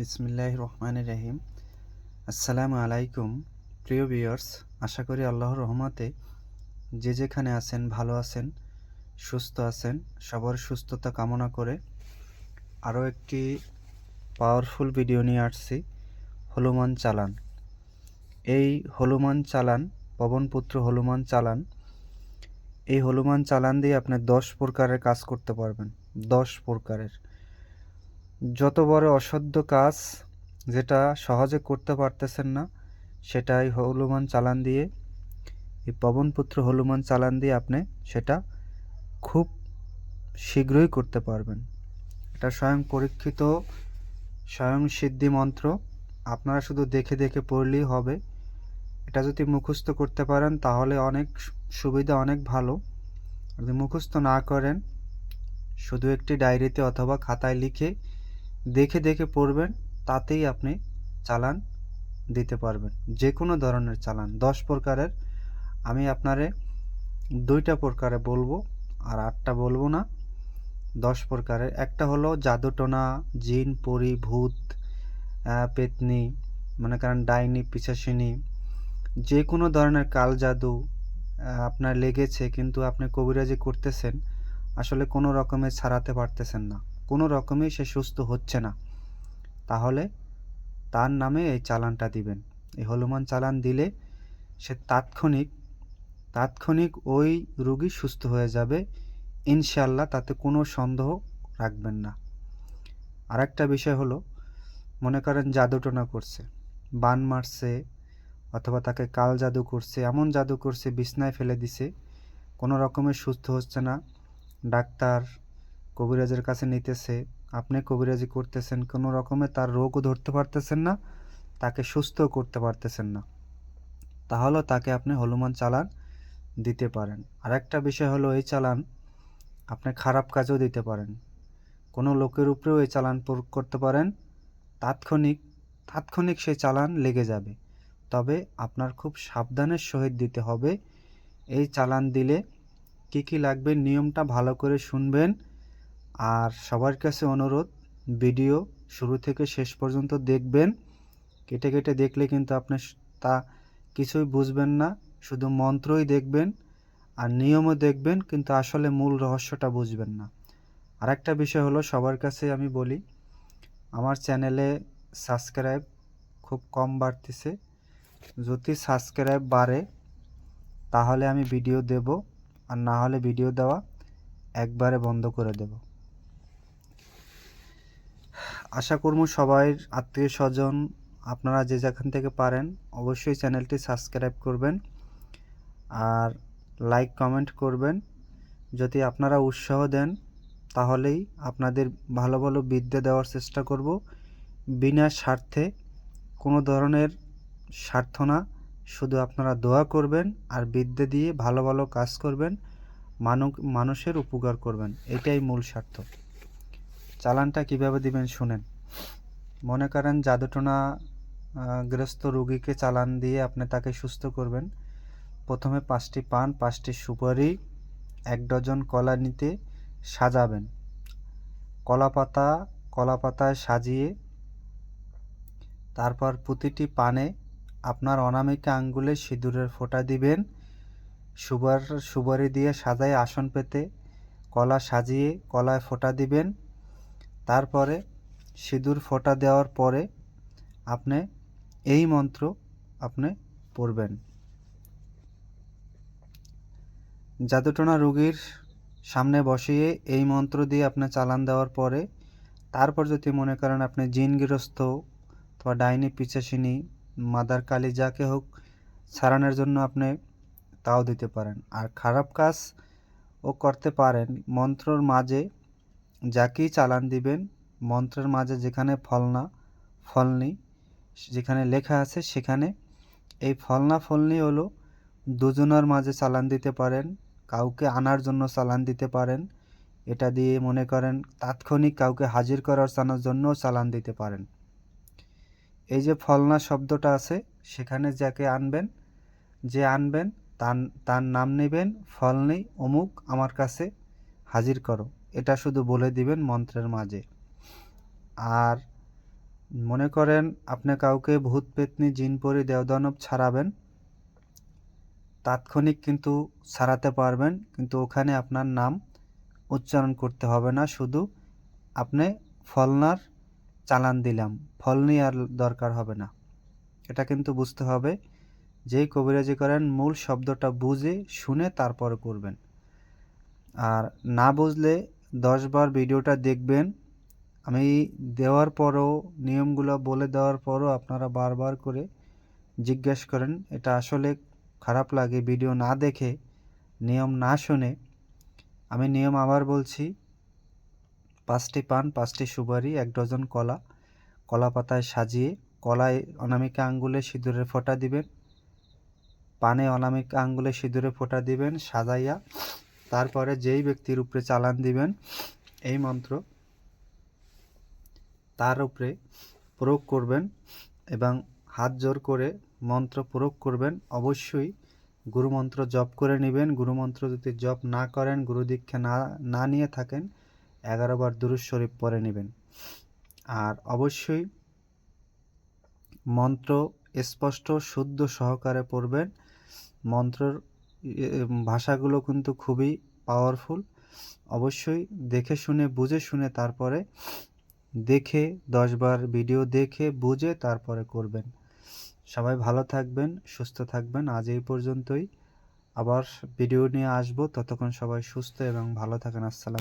বিসমিল্লাহ রহমান রহিম। আসসালামু আলাইকুম, প্রিয় ভিউয়ার্স, আশা করি আল্লাহর রহমতে যে যেখানে আছেন, ভালো আছেন, সুস্থ আছেন, সবার সুস্থতা কামনা করে আরও একটি পাওয়ারফুল ভিডিও নিয়ে আসছি, হনুমান চালান। এই হনুমান চালান পবনপুত্র হনুমান চালান, এই হনুমান চালান দিয়ে আপনি দশ প্রকারের কাজ করতে পারবেন, দশ প্রকারের। যত বড় অসাধ্য কাজ যেটা সহজে করতে পারতেছেন না, সেটাই হনুমান চালান দিয়ে, এই পবনপুত্র হনুমান চালান দিয়ে আপনি সেটা খুব শীঘ্রই করতে পারবেন। এটা স্বয়ং পরীক্ষিত, স্বয়ং সিদ্ধি মন্ত্র। আপনারা শুধু দেখে দেখে পড়লেই হবে। এটা যদি মুখস্থ করতে পারেন, তাহলে অনেক সুবিধা অনেক ভালো। যদি মুখস্থ না করেন, শুধু একটি ডায়েরিতে অথবা খাতায় লিখে দেখে দেখে পড়বেন, তাতেই আপনি চালান দিতে পারবেন। যে কোনো ধরনের চালান, দশ প্রকারের। আমি আপনারে দুইটা প্রকারে বলব আর আটটা বলব না। দশ প্রকারের। একটা হলো জাদুটোনা, জিন, পরি, ভূত পেতনি, মনে করেন ডাইনি, পিছাসিনী যে কোনো ধরনের কাল জাদু আপনার লেগেছে কিন্তু আপনি কবিরাজি করতেছেন, আসলে কোনো রকমে ছাড়াতে পারতেছেন না। কোনো রকমেই সে সুস্থ হচ্ছে না। তাহলে তার নামে এই চালানটা দিবেন। এই হনুমান চালান দিলে সে তাৎক্ষণিক তাৎক্ষণিক ওই রুগী সুস্থ হয়ে যাবে। ইনশাল্লাহ তাতে কোনো সন্দেহ রাখবেন না। আরেকটা বিষয় হলো, মনে করেন জাদুটোনা করছে, বান মারছে, অথবা তাকে কাল জাদু করছে, এমন জাদু করছে, বিছনায় ফেলে দিছে, কোনো রকমের সুস্থ হচ্ছে না, ডাক্তার কবিরাজের কাছে নিতেছে। আপনি কবিরাজি করতেছেন, কোনো রকমে তার রোগও ধরতে পারতেছেন না, তাকে সুস্থও করতে পারতেছেন না। তাহলে তাকে আপনি হনুমান চালান দিতে পারেন। আরেকটা বিষয় হলো, এই চালান আপনি খারাপ কাজও দিতে পারেন। কোনো লোকের উপরেও এই চালান প্রয়োগ করতে পারেন। তাৎক্ষণিক তাৎক্ষণিক সেই চালান লেগে যাবে। তবে আপনার খুব সাবধানের সহিত দিতে হবে। এই চালান দিলে কি কি লাগবে, নিয়মটা ভালো করে শুনবেন। আর সবার কাছে অনুরোধ, ভিডিও শুরু থেকে শেষ পর্যন্ত দেখবেন। কেটে কেটে দেখলে কিন্তু আপনি তা কিছুই বুঝবেন না, শুধু মন্ত্রই দেখবেন আর নিয়মও দেখবেন, কিন্তু আসলে মূল রহস্যটা বুঝবেন না। আর একটা বিষয় হলো, সবার কাছে আমি বলি, আমার চ্যানেলে সাবস্ক্রাইব খুব কম বাড়তেছে। যদি সাবস্ক্রাইব বাড়ে, তাহলে আমি ভিডিও দেব, আর না হলে ভিডিও দেওয়া একবারে বন্ধ করে দেব। আশা করব সবাই আত্মীয় স্বজন আপনারা যে যেখান থেকে পারেন অবশ্যই চ্যানেলটি সাবস্ক্রাইব করবেন আর লাইক, কমেন্ট করবেন। যদি আপনারা উৎসাহ দেন, তাহলেই আপনাদের ভালো ভালো বিদ্যা দেওয়ার চেষ্টা করব। বিনা স্বার্থে কোনো ধরনের স্বার্থ না, শুধু আপনারা দোয়া করবেন আর বিদ্যা দিয়ে ভালো ভালো কাজ করবেন মানুষের উপকার করবেন। এটাই মূল স্বার্থ। চালানটা কীভাবে দিবেন শুনেন। মনে করেন জাদুটোনা গ্রস্ত রোগীকে চালান দিয়ে আপনি তাকে সুস্থ করবেন। প্রথমে পাঁচটি পান, পাঁচটি সুপারি, এক ডজন কলা নিতে সাজাবেন। কলা পাতা, কলা পাতায় সাজিয়ে তারপর প্রতিটি পানে আপনার অনামিকা আঙ্গুলে সিঁদুরের ফোঁটা দিবেন। সুবার সুপারি দিয়ে সাজায় আসন পেতে কলা সাজিয়ে কলায় ফোঁটা দিবেন। তারপরে সিঁদুর ফোঁটা দেওয়ার পরে আপনি এই মন্ত্র আপনি পড়বেন। জাদুটোনা রোগীর সামনে বসিয়ে এই মন্ত্র দিয়ে আপনি চালান দেওয়ার পরে তারপর যদি মনে করেন আপনি জিনগৃহস্থ অথবা ডাইনি, পিচাসিনী, মাদার কালী, যাকে হোক, ছাড়ানোর জন্য আপনি তাও দিতে পারেন। আর খারাপ কাজ ও করতে পারেন, মন্ত্রর মাঝে যাকেই চালান দিবেন, মন্ত্রের মাঝে যেখানে ফলনা ফলনি যেখানে লেখা আছে সেখানে। এই ফলনা ফলনি হলো দুজনের মাঝে চালান দিতে পারেন, কাউকে আনার জন্য চালান দিতে পারেন। এটা দিয়ে মনে করেন তাৎক্ষণিক কাউকে হাজির করার চানোর জন্যও চালান দিতে পারেন। এই যে ফলনা শব্দটা আছে, সেখানে যাকে আনবেন, যে আনবেন তার তার নাম নেবেন, ফল নেই, অমুক আমার কাছে হাজির করো। এটা শুধু বলে দিবেন মন্ত্রের মাঝে। আর মনে করেন আপনি কাউকে ভূত, পেতনি, জিন, পরি, দেওদানব ছাড়াবেন, তাৎক্ষণিক কিন্তু ছাড়াতে পারবেন, কিন্তু ওখানে আপনার নাম উচ্চারণ করতে হবে না, শুধু আপনি ফলনার চালান দিলাম, ফল নিয়ে আর দরকার হবে না। এটা কিন্তু বুঝতে হবে যেই কবিরাজি করেন মূল শব্দটা বুঝে, শুনে তারপর করবেন। আর না বুঝলে দশবার ভিডিওটা দেখবেন। আমি দেওয়ার পরও, নিয়মগুলো বলে দেওয়ার পরও আপনারা বারবার করে জিজ্ঞেস করেন, এটা আসলে খারাপ লাগে ভিডিও না দেখে, নিয়ম না শুনে। আমি নিয়ম আবার বলছি, পাঁচটি পান, পাঁচটি সুপারি, এক ডজন কলা কলা পাতায় সাজিয়ে, কলায় অনামিকা আঙ্গুলে সিঁদুরের ফোঁটা দিবেন, পানে অনামিকা আঙ্গুলে সিঁদুরে ফোঁটা দিবেন, সাজাইয়া তারপরে যেই ব্যক্তির উপরে চালান দিবেন, এই মন্ত্র তার উপরে প্রয়োগ করবেন এবং হাত জোর করে মন্ত্র প্রয়োগ করবেন। অবশ্যই গুরুমন্ত্র জপ করে নেবেন। গুরুমন্ত্র যদি জপ না করেন, গুরু দীক্ষা না না নিয়ে থাকেন, এগারো বার দুরুজ শরীফ পরে নেবেন। আর অবশ্যই মন্ত্র স্পষ্ট, শুদ্ধ সহকারে পড়বেন। মন্ত্রর ভাষাগুলো কিন্তু খুবই পাওয়ারফুল অবশ্যই দেখে শুনে, বুঝে শুনে তারপরে দেখে দশবার ভিডিও দেখে, বুঝে তারপরে করবেন। সবাই ভালো থাকবেন, সুস্থ থাকবেন। আজ এই পর্যন্তই। আবার ভিডিও নিয়ে আসব। ততক্ষণ সবাই সুস্থ এবং ভালো থাকেন। আসসালাম।